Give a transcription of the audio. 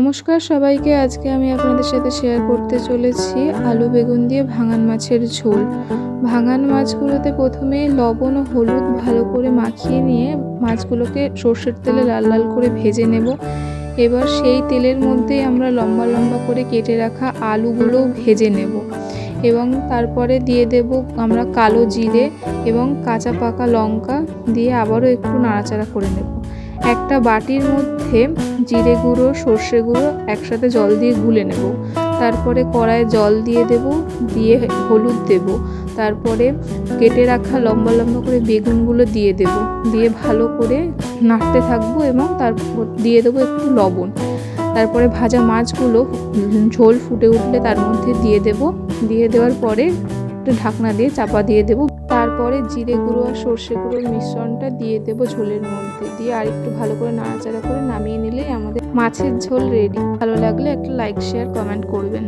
নমস্কার সবাইকে। আজকে আমি আপনাদের সাথে শেয়ার করতে চলেছি আলু বেগুন দিয়ে ভাঙান মাছের ঝোল। ভাঙান মাছগুলোতে প্রথমে লবণ ও হলুদ ভালো করে মাখিয়ে নিয়ে মাছগুলোকে সর্ষের তেলে লাল লাল করে ভেজে নেব। এবার সেই তেলের মধ্যেই আমরা লম্বা লম্বা করে কেটে রাখা আলুগুলোও ভেজে নেব। এবং তারপরে দিয়ে দেব আমরা কালো জিরে এবং কাঁচা পাকা লঙ্কা দিয়ে আবারও একটু নাড়াচাড়া করে নেব। একটা বাটির মধ্যে জিরে গুঁড়ো, সর্ষে গুঁড়ো একসাথে জল দিয়ে গুলে নেব। তারপরে কড়ায় জল দিয়ে দেব, দিয়ে হলুদ দেব। তারপরে কেটে রাখা লম্বা লম্বা করে বেগুনগুলো দিয়ে দেব। দিয়ে ভালো করে নাড়তে থাকব এবং তারপর দিয়ে দেবো একটু লবণ। তারপরে ভাজা মাছগুলো ঝোল ফুটে উঠলে তার মধ্যে দিয়ে দেব। দিয়ে দেওয়ার পরে একটু ঢাকনা দিয়ে চাপা দিয়ে দেব। তারপরে জিরে গুঁড়ো আর সর্ষে গুঁড়োর মিশ্রণটা দিয়ে দেবো ঝোলের মধ্যে। দিয়ে আর একটু ভালো করে নাড়াচাড়া করে নামিয়ে নিলেই আমাদের মাছের ঝোল রেডি ভালো লাগলে একটা লাইক শেয়ার কমেন্ট করবেন।